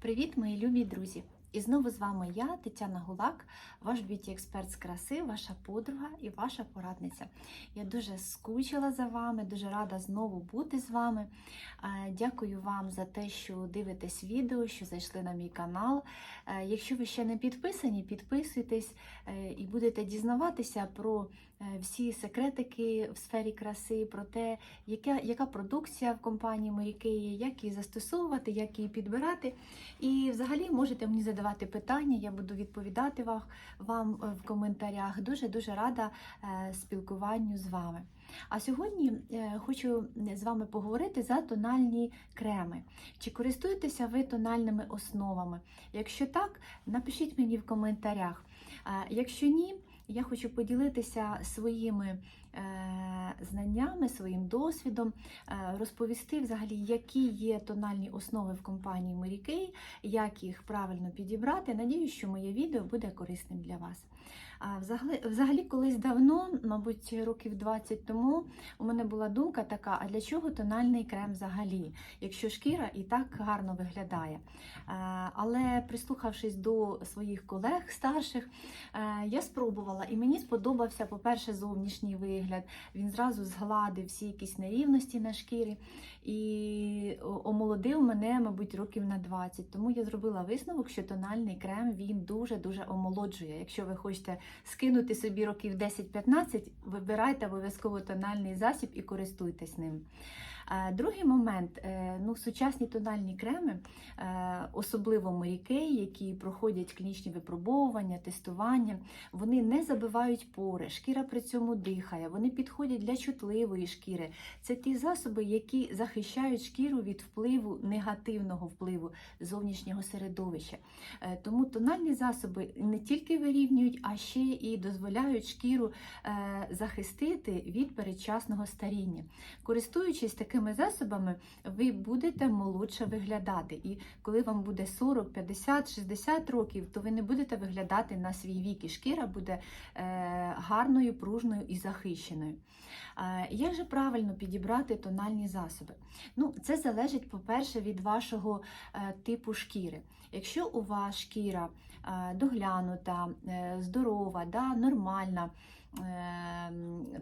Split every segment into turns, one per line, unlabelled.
Привіт, мої любі друзі! І знову з вами я, Тетяна Гулак, ваш б'юті-експерт з краси, ваша подруга і ваша порадниця. Я дуже скучила за вами, дуже рада знову бути з вами. Е, Дякую вам за те, що дивитесь відео, що зайшли на мій канал. Е, Якщо ви ще не підписані, підписуйтесь е, і будете дізнаватися про всі секретики в сфері краси, про те, яка, яка продукція в компанії Морікеї, як її застосовувати, як її підбирати. І взагалі можете мені задавати питання, я буду відповідати вам, е, в коментарях. Дуже-дуже рада е, спілкуванню з вами. А сьогодні е, хочу з вами поговорити за тональні креми. Чи користуєтеся ви тональними основами? Якщо так, напишіть мені в коментарях. Якщо ні, я хочу поділитися своїми е, знаннями, своїм досвідом, е, розповісти взагалі, які є тональні основи в компанії Mary як їх правильно підібрати. Надіюсь, що моє відео буде корисним для вас. Взагалі, взагалі, колись давно, мабуть, років 20 тому, у мене була думка така: а для чого тональний крем взагалі, якщо шкіра і так гарно виглядає. Але прислухавшись до своїх колег старших, е, я спробувала, і мені сподобався, по-перше, зовнішній вигляд. Він зразу згладив всі якісь нерівності на шкірі і омолодив мене, мабуть, років на 20. Тому я зробила висновок, що тональний крем він дуже-дуже омолоджує. Якщо ви хочете скинути собі років 10-15, вибирайте обов'язково тональний засіб і користуйтесь ним. Другий момент, е, ну, сучасні тональні креми, е, особливо моряки, які проходять клінічні випробовування, тестування, вони не забивають пори, шкіра при цьому дихає, вони підходять для чутливої шкіри. Це ті засоби, які захищають шкіру від впливу, негативного впливу зовнішнього середовища. Е, Тому тональні засоби не тільки вирівнюють, а ще і дозволяють шкіру захистити від передчасного старіння. Користуючись такими засобами, ви будете молодше виглядати. І коли вам буде 40, 50, 60 років, то ви не будете виглядати на свій вік, і шкіра буде е, гарною, пружною і захищеною. Як же правильно підібрати тональні засоби? Ну, Це залежить, по-перше, від вашого е, типу шкіри. Якщо у вас шкіра е, доглянута, е, здорова, да, нормальна, е,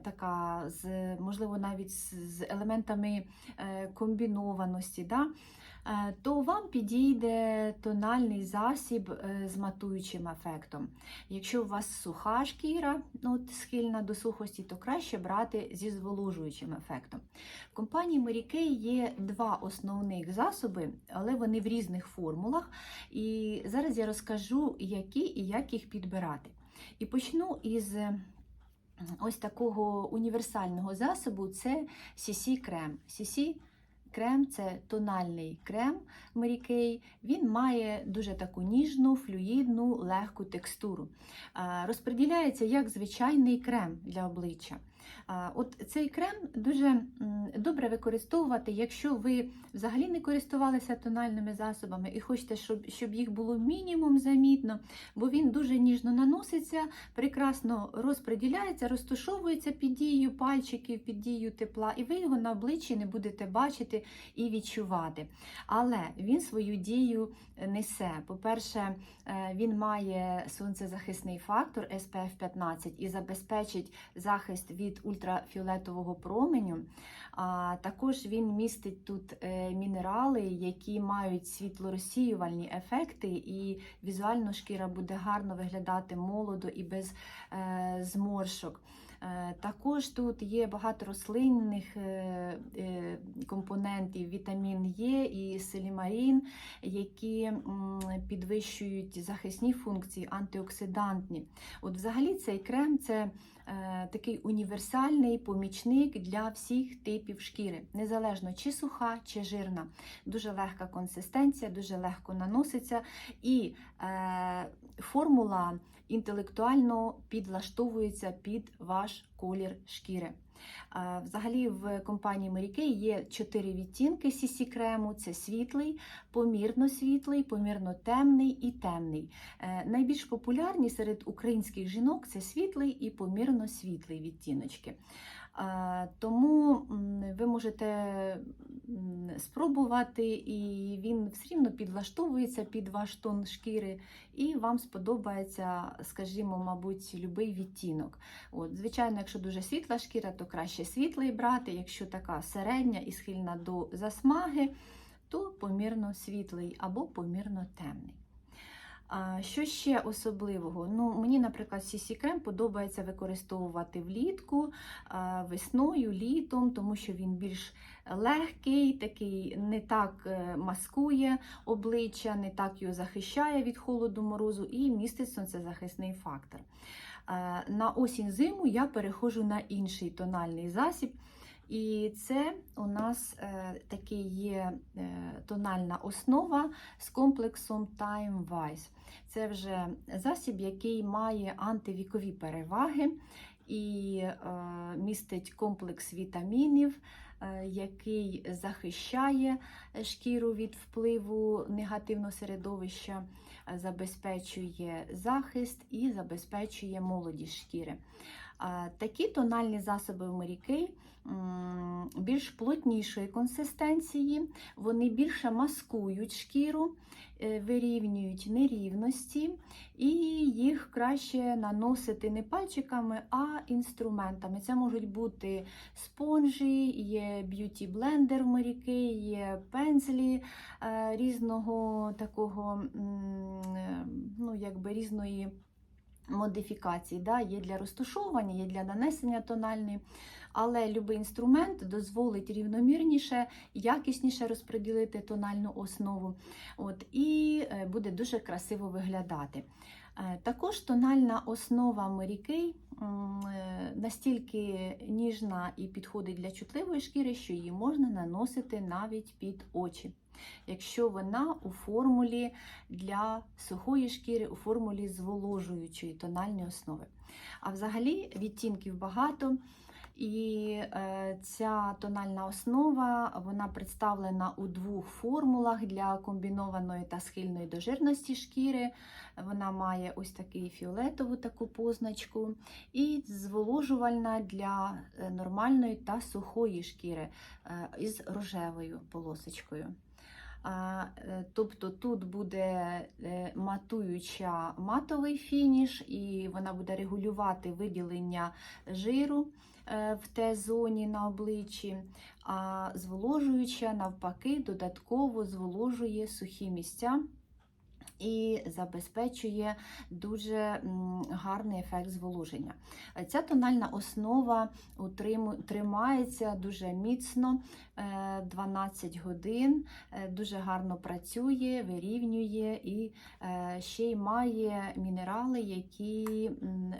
така, з, можливо, навіть з елементами е, комбінованості, да, то вам підійде тональний засіб е, з матуючим ефектом. Якщо у вас суха шкіра, ну, от схильна до сухості, то краще брати зі зволожуючим ефектом. В компанії Mary Kay є два основних засоби, але вони в різних формулах. І зараз я розкажу, які і як їх підбирати. І почну із е, ось такого універсального засобу це CC крем. CC крем це тональний крем Mary Kay. Він має дуже таку ніжну, флюїдну, легку текстуру. Розподіляється як звичайний крем для обличчя. От цей крем дуже добре використовувати, якщо ви взагалі не користувалися тональними засобами і хочете, щоб, щоб їх було мінімум замітно, бо він дуже ніжно наноситься, прекрасно розподіляється, розташовується під дією пальчиків, під дією тепла, і ви його на обличчі не будете бачити і відчувати. Але він свою дію несе. По-перше, е, він має сонцезахисний фактор SPF 15 і забезпечить захист від ультрафіолетового променю. А також він містить тут е, мінерали, які мають світлорозсіювальні ефекти, і візуально шкіра буде гарно виглядати молодо і без е, зморшок. Е, Також тут є багато рослинних е, е, компонентів, вітамін Е і селімарін, які підвищують захисні функції, антиоксидантні. От взагалі цей крем це такий універсальний помічник для всіх типів шкіри, незалежно чи суха, чи жирна. Дуже легка консистенція, дуже легко наноситься, і формула інтелектуально підлаштовується під ваш колір шкіри. Взагалі в компанії Mary є чотири відтінки CC крему: це світлий, помірно світлий, помірно темний і темний. Е, Найбільш популярні серед українських жінок це світлий і помірно світлий відтіночки. Тому ви можете спробувати, і він все рівно підлаштовується під ваш тон шкіри, і вам сподобається, скажімо, мабуть, будь-який відтінок. От, звичайно, якщо дуже світла шкіра, то краще світлий брати. Якщо така середня і схильна до засмаги, то помірно світлий або помірно темний. Що ще особливого? Ну, Мені, наприклад, CC крем подобається використовувати влітку, весною, літом, тому що він більш легкий, такий не так е, маскує обличчя, не так його захищає від холоду морозу і містить сонцезахисний фактор. На осінь зиму я переходжу на інший тональний засіб. І це у нас е, такий є е, тональна основа з комплексом Time Wise. Це вже засіб, який має антивікові переваги і е, містить комплекс вітамінів, е, який захищає шкіру від впливу негативного середовища, забезпечує захист і забезпечує молодість шкіри. Такі тональні засоби в Mary більш плотнішої консистенції, вони більше маскують шкіру, е, вирівнюють нерівності, і їх краще наносити не пальчиками, а інструментами. Це можуть бути спонжі, є б'юті-блендер в Kay, є пензлі е, різного такого, е, ну, якби різної модифікації. Да? Є для розташовування, є для нанесення тональної. Але будь-який інструмент дозволить рівномірніше, якісніше розподілити тональну основу. От, І е, буде дуже красиво виглядати. Е, Також тональна основа Mary Kay м, е, настільки ніжна і підходить для чутливої шкіри, що її можна наносити навіть під очі. Якщо вона у формулі для сухої шкіри, у формулі зволожуючої тональної основи. А взагалі відтінків багато. І е, ця тональна основа вона представлена у двох формулах для комбінованої та схильної до жирності шкіри. Вона має ось такий фіолетову таку позначку, і зволожувальна для е, нормальної та сухої шкіри е, із рожевою полосочкою. Е, Тобто тут буде е, матуюча матовий фініш, і вона буде регулювати виділення жиру е, в Т-зоні на обличчі, а зволожуюча, навпаки, додатково зволожує сухі місця. І забезпечує дуже гарний ефект зволоження. Е, Ця тональна основа тримається дуже міцно е, 12 годин, е, дуже гарно працює, вирівнює і е, ще й має мінерали, які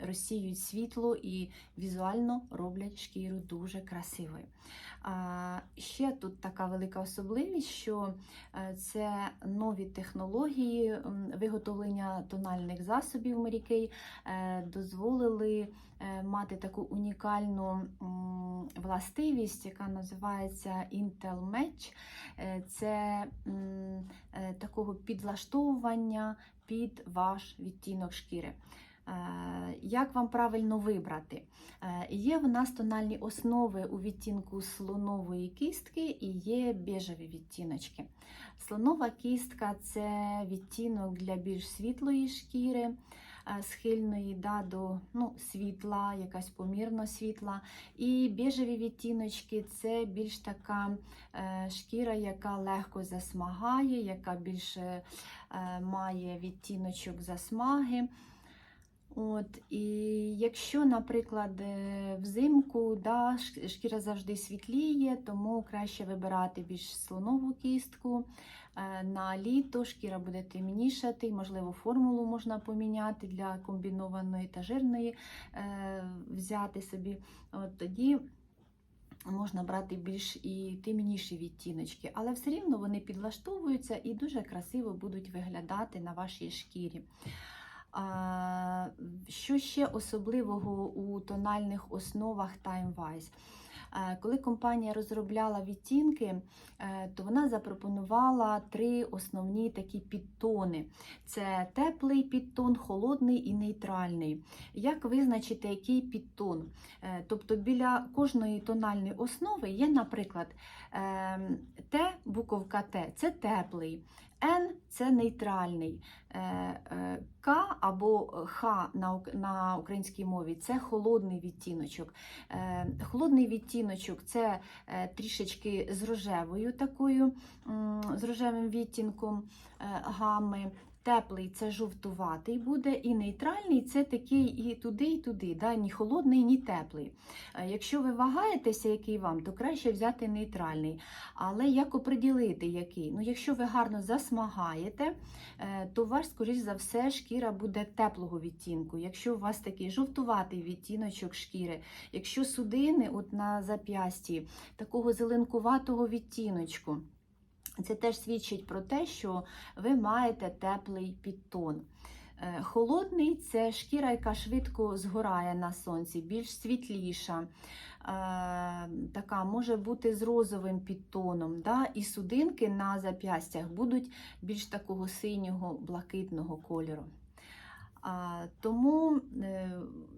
розсіюють світло і візуально роблять шкіру дуже красивою. Ще тут така велика особливість, що е, це нові технології виготовлення тональних засобів Mary е, дозволили е, мати таку унікальну властивість, яка називається Intel Match. Е, Це такого підлаштовування під ваш відтінок шкіри. Е, Як вам правильно вибрати? Е, Є в нас тональні основи у відтінку слонової кістки і є бежеві відтіночки. Слонова кістка це відтінок для більш світлої шкіри, е, схильної да, до ну, світла, якась помірно світла. І бежеві відтіночки це більш така шкіра, яка легко засмагає, яка більше має відтіночок засмаги. От, і якщо, наприклад, е, взимку да, шкіра завжди світліє, тому краще вибирати більш слонову кістку. Е, На літо шкіра буде темнішати, можливо, формулу можна поміняти для комбінованої та жирної е, взяти собі. От тоді можна брати більш і темніші відтіночки, але все рівно вони підлаштовуються і дуже красиво будуть виглядати на вашій шкірі. Що ще особливого у тональних основах Time Wise? Е, Коли компанія розробляла відтінки, е, то вона запропонувала три основні такі підтони: це теплий підтон, холодний і нейтральний. Як визначити, який підтон? Е, Тобто біля кожної тональної основи є, наприклад, ем, Т, буковка Т це теплий, Н це нейтральний, е, е, К або Х на, українській мові це холодний відтіночок. Е, Холодний відтіночок це трішечки з рожевою такою, з рожевим відтінком гами. Теплий це жовтуватий буде, і нейтральний це такий і туди, і туди, да? ні холодний, ні теплий. Е, Якщо ви вагаєтеся, який вам, то краще взяти нейтральний. Але як оприділити який? Ну, якщо ви гарно засмагаєте, е, то у вас, скоріш за все, шкіра буде теплого відтінку. Якщо у вас такий жовтуватий відтіночок шкіри, якщо судини от на зап'ясті такого зеленкуватого відтіночку, це теж свідчить про те, що ви маєте теплий підтон. Е, Холодний це шкіра, яка швидко згорає на сонці, більш світліша, е, така може бути з розовим підтоном. Да? І судинки на зап'ястях будуть більш такого синього, блакитного кольору. Тому е,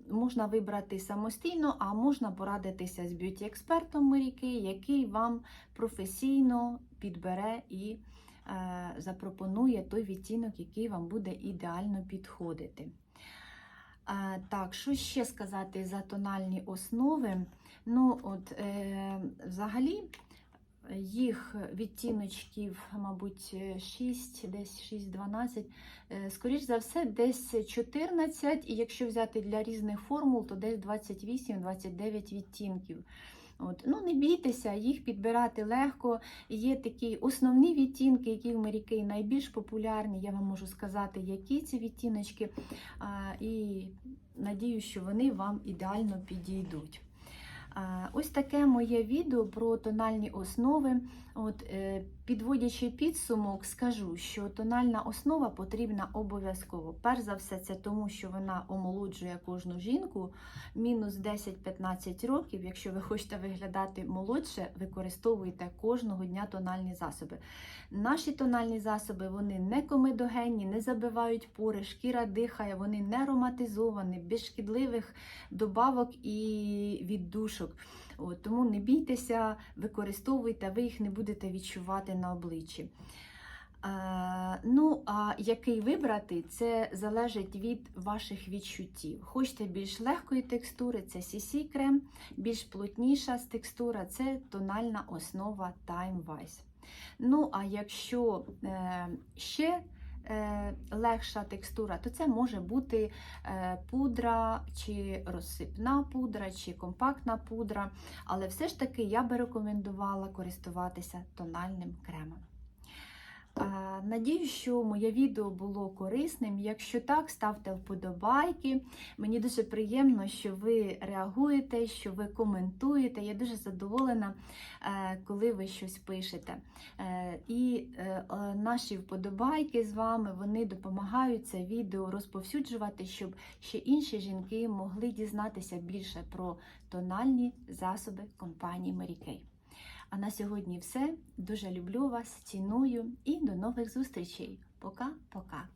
можна вибрати самостійно, а можна порадитися з б'юті-експертом Маріки, який вам професійно підбере і е, запропонує той відтінок, який вам буде ідеально підходити. Е, так, що ще сказати за тональні основи? Ну, от, е, взагалі, їх відтіночків, мабуть, 6, десь 6-12, е, скоріш за все, десь 14, і якщо взяти для різних формул, то десь 28-29 відтінків. От. Ну, Не бійтеся, їх підбирати легко. Є такі основні відтінки, які в Mary найбільш популярні. Я вам можу сказати, які ці відтіночки. А, і надію, що вони вам ідеально підійдуть. Ось таке моє відео про тональні основи. От, е, підводячи підсумок, скажу, що тональна основа потрібна обов'язково. Перш за все, це тому, що вона омолоджує кожну жінку мінус 10-15 років. Якщо ви хочете виглядати молодше, використовуйте кожного дня тональні засоби. Наші тональні засоби вони не комедогенні, не забивають пори, шкіра дихає, вони не ароматизовані, без шкідливих добавок і віддушок. От, тому не бійтеся, використовуйте, ви їх не будете відчувати на обличчі. Е, ну, а який вибрати, це залежить від ваших відчуттів. Хочете більш легкої текстури, це CC крем, більш плотніша текстура це тональна основа Time Wise. Ну, а якщо е, ще легша текстура, то це може бути е, пудра, чи розсипна пудра, чи компактна пудра. Але все ж таки я би рекомендувала користуватися тональним кремом. А, Надію, що моє відео було корисним. Якщо так, ставте вподобайки. Мені дуже приємно, що ви реагуєте, що ви коментуєте. Я дуже задоволена, е, коли ви щось пишете. Е, І е, наші вподобайки з вами вони допомагають це відео розповсюджувати, щоб ще інші жінки могли дізнатися більше про тональні засоби компанії Mary. А на сьогодні все. Дуже люблю вас, ціную і до нових зустрічей. Пока-пока.